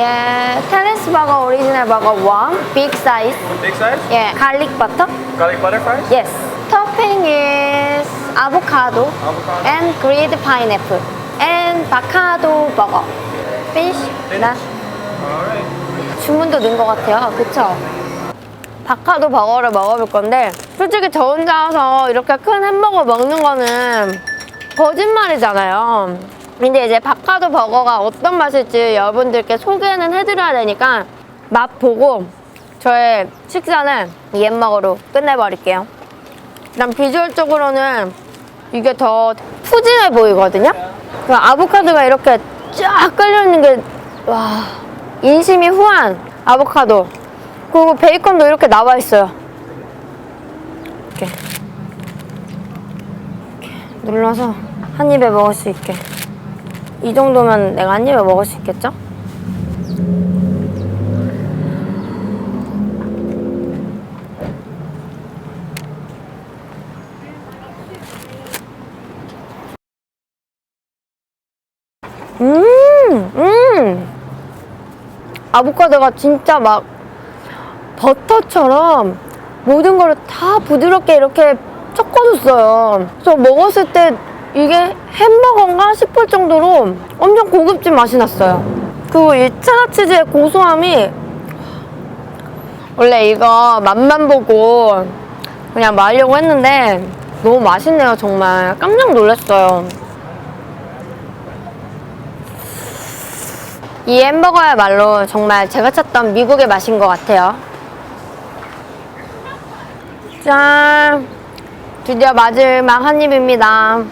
예, 테니스 버거 오리지널 버거 원, 빅 사이즈. Big size? 예, 갈릭 버터. Garlic butter fries? Yes. Topping is avocado Avocado. and grilled pineapple and avocado burger. Finish? 나 Alright. 주문도 넣은 것 같아요. 그쵸? 바카도 버거를 먹어볼 건데 솔직히 저 혼자서 이렇게 큰 햄버거 먹는 거는 거짓말이잖아요. 근데 이제 바카도 버거가 어떤 맛일지 여러분들께 소개는 해드려야 되니까 맛 보고 저의 식사는 이 햄버거로 끝내버릴게요. 일단 비주얼적으로는 이게 더 푸짐해 보이거든요. 그 아보카도가 이렇게 쫙 깔려 있는 게 와. 인심이 후한 아보카도 그리고 베이컨도 이렇게 나와 있어요 이렇게 이렇게 눌러서 한 입에 먹을 수 있게 이 정도면 내가 한 입에 먹을 수 있겠죠? 음, 음. 아보카도가 진짜 막 버터처럼 모든 거를 다 부드럽게 이렇게 섞어줬어요. 그래서 먹었을 때 이게 햄버거인가 싶을 정도로 엄청 고급진 맛이 났어요. 그리고 이 체다 치즈의 고소함이 원래 이거 맛만 보고 그냥 말려고 했는데 너무 맛있네요, 정말. 깜짝 놀랐어요. 이 햄버거야말로 정말 제가 찾던 미국의 맛인 것 같아요. 짠! 드디어 마지막 한 입입니다.